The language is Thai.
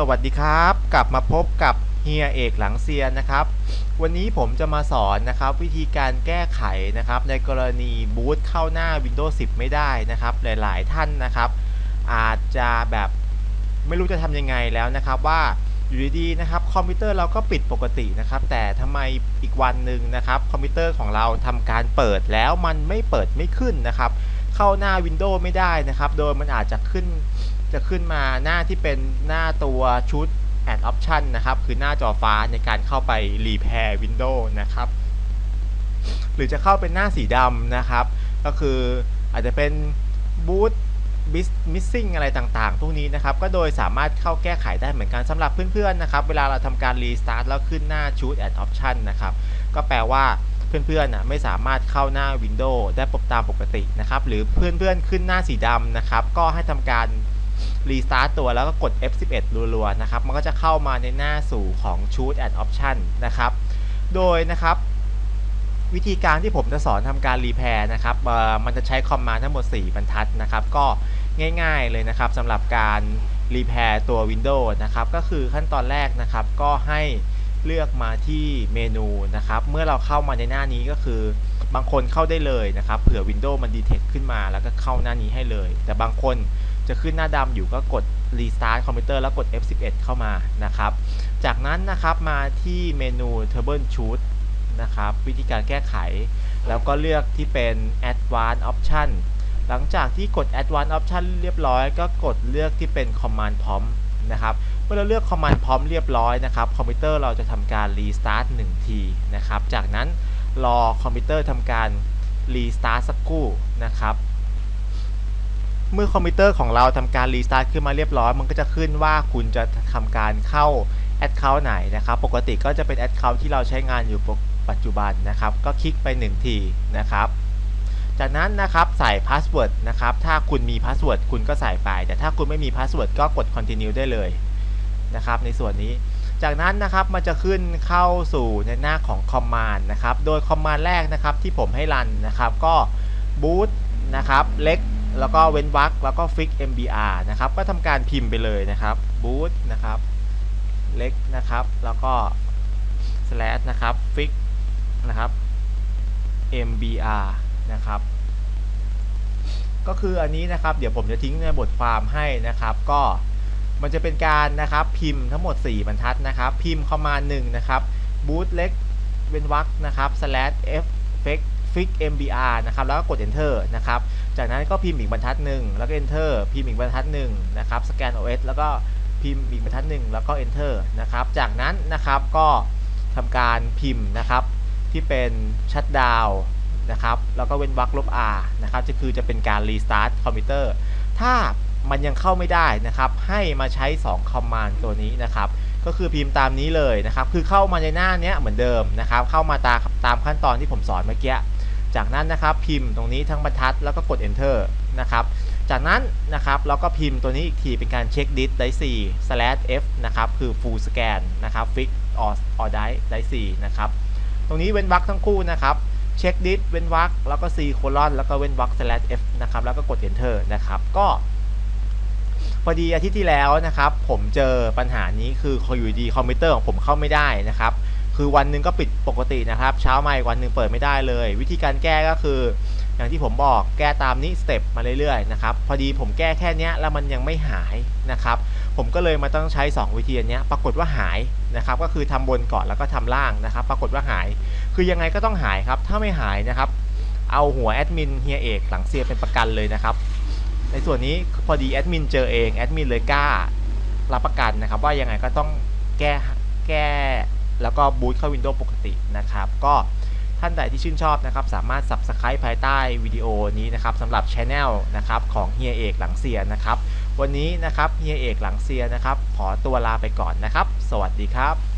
สวัสดีครับ กลับมาพบกับเฮียเอกหลังเซียนนะครับ วันนี้ผมจะมาสอนนะครับ วิธีการแก้ไขนะครับ ในกรณีบูตเข้าหน้า Windows 10 ไม่ได้นะครับ หลายๆท่านนะครับ อาจจะแบบไม่รู้จะทำยังไงแล้วนะครับว่าอยู่ดีๆนะครับ คอมพิวเตอร์เราก็ปิดปกตินะครับ แต่ทำไมอีกวันหนึ่งนะครับ คอมพิวเตอร์ของเราทำการเปิดแล้วมันไม่เปิดไม่ขึ้นนะครับ เข้าหน้า Windows ไม่ได้นะครับ โดยมันอาจจะขึ้น จะขึ้นมาหน้าที่เป็นหน้าตัวชุด Add Option นะครับ คือหน้าจอฟ้าในการเข้าไป Repair Windows นะครับ หรือจะเข้าเป็นหน้าสีดำนะครับ ก็คืออาจจะเป็น Boot Missing อะไรต่างๆ พวกนี้นะครับ ก็โดยสามารถเข้าแก้ไขได้เหมือนกันสำหรับเพื่อนๆนะครับ เวลาเราทำการ Restart แล้วขึ้นหน้าชุด Add Option นะครับ ก็แปลว่าเพื่อนๆน่ะไม่สามารถเข้าหน้า Windows ได้ปกตามปกตินะครับ หรือเพื่อนๆขึ้นหน้าสีดำนะครับ ก็ให้ทำการ รีสตาร์ตตัวแล้วก็กด F11 รัวๆนะครับ มันก็จะเข้ามาในหน้าสู่ของ Choose and Option นะครับ โดยนะครับวิธีการที่ผมจะสอนทำการรีแพร์นะครับมันจะใช้คอมมานด์ทั้งหมด 4 บรรทัดนะครับ ก็ง่ายๆเลยนะครับสำหรับการรีแพร์ตัว Windows นะครับ ก็คือขั้นตอนแรกนะครับ ก็ให้เลือกมาที่เมนูนะครับ เมื่อเราเข้ามาในหน้านี้ก็คือบางคนเข้าได้เลยนะครับ เผื่อ Windows มันดีเทคขึ้นมาแล้วก็เข้าหน้านี้ให้เลย แต่บางคน จะขึ้นหน้าดำอยู่ก็กด Restart คอมพิวเตอร์แล้วกด F11 เข้ามานะครับ จากนั้นนะครับมาที่เมนู Turbo Shoot นะครับ วิธีการแก้ไข แล้วก็เลือกที่เป็น Advanced Option หลังจากที่กด Advanced Option เรียบร้อย ก็กดเลือกที่เป็น Command Prompt นะครับเมื่อเราเลือก Command Prompt เรียบร้อยนะครับคอมพิวเตอร์เราจะทำการ Restart 1 ทีนะครับ จากนั้นรอคอมพิวเตอร์ทำการ Restart สักครู่นะครับ เมื่อคอมพิวเตอร์ของเราทำการรีสตาร์ทขึ้นมาเรียบร้อย มันก็จะขึ้นว่าคุณจะทำการเข้า Account ไหนนะครับ ปกติก็จะเป็น Account ที่เราใช้งานอยู่ปัจจุบันนะครับ ก็คลิกไป 1 ทีนะครับ จากนั้นนะครับใส่พาสเวิร์ดนะครับ ถ้าคุณมีพาสเวิร์ดคุณก็ใส่ไป แต่ถ้าคุณไม่มีพาสเวิร์ดก็กด continue ได้เลยนะครับ ในส่วนนี้ จากนั้นนะครับมันจะขึ้นเข้าสู่ในหน้าของ command นะครับ โดย command แรกนะครับที่ผมให้รันนะครับ ก็ boot นะครับเล็ก แล้วก็เว้นวรรคแล้วก็ fix mbr นะครับ ก็ทำการพิมพ์ไปเลยนะครับ boot นะครับเล็กนะครับ แล้วก็ slash นะครับ fix นะครับ mbr นะครับ ก็คืออันนี้นะครับ เดี๋ยวผมจะทิ้งในบทความให้นะครับ ก็มันจะเป็นการนะครับพิมพ์ทั้งหมด 4 บรรทัดนะครับ พิมพ์เข้ามา1นะครับ boot เล็กเว้นวรรคนะครับ slash f fix fix mbr นะครับแล้วก็กด enter นะครับจากนั้นก็พิมพ์อีกบรรทัดหนึ่งแล้วก็ enter พิมพ์อีกบรรทัดหนึ่งนะครับ scan os แล้วก็พิมพ์อีกบรรทัดหนึ่งแล้วก็ enter นะครับจากนั้นนะครับก็ทำการพิมพ์นะครับที่เป็น shutdown นะครับแล้วก็เว้นวรรคลบ r นะครับจะคือจะเป็นการ restart คอมพิวเตอร์ถ้ามันยังเข้าไม่ได้นะครับ ให้มาใช้2 command ตัวนี้นะครับ ก็คือพิมพ์ตามนี้เลยนะครับ คือเข้ามาในหน้านี้เหมือนเดิมนะครับ เข้ามาตามตามขั้นตอนที่ผมสอนเมื่อกี้ จากนั้นนะครับพิมพ์ตรงนี้ทั้งบรรทัดแล้วก็กด enter นะครับ จากนั้นนะครับเราก็พิมพ์ตัวนี้อีกทีเป็นการเช็คดิสได้4 slash f นะครับคือ full scan นะครับ fix or or die ได้4นะครับตรงนี้เว้นวรรคทั้งคู่นะครับเช็คดิสเว้นวรรคแล้วก็ c โคลอนแล้วก็เว้นวรรค slash f นะครับแล้วก็กด enter นะครับก็พอดีอาทิตย์ที่แล้วนะครับผมเจอปัญหานี้คืออยู่ดีคอมพิวเตอร์ของผมเข้าไม่ได้นะครับ คือวันหนึ่งก็ปิดปกตินะครับ เช้ามาอีกวันหนึ่งเปิดไม่ได้เลย วิธีการแก้ก็คือ อย่างที่ผมบอกแก้ตามนี้สเต็ปมาเรื่อยๆนะครับพอดีผมแก้แค่นี้แล้วมันยังไม่หายนะครับผมก็เลยมาต้องใช้ 2 วิธีอันนี้ปรากฏว่าหายนะครับก็คือทำบนก่อนแล้วก็ทำล่างนะครับ ปรากฏว่าหาย คือยังไงก็ต้องหายครับ ถ้าไม่หายนะครับ เอาหัวแอดมินเฮียเอกหลังเสียเป็นประกันเลยนะครับ ในส่วนนี้พอดีแอดมินเจอเองแอดมินเลยกล้ารับประกันนะครับ ว่ายังไงก็ต้องแก้แก้ แล้วก็บูตเข้า Windows ปกตินะครับ ก็ท่านใดที่ชื่นชอบนะครับ สามารถ Subscribe ภายใต้วิดีโอนี้นะครับสำหรับ Channel นะครับของเฮียเอกหลังเซียนนะครับ วันนี้นะครับเฮียเอกหลังเซียนนะครับ ขอตัวลาไปก่อนนะครับ สวัสดีครับ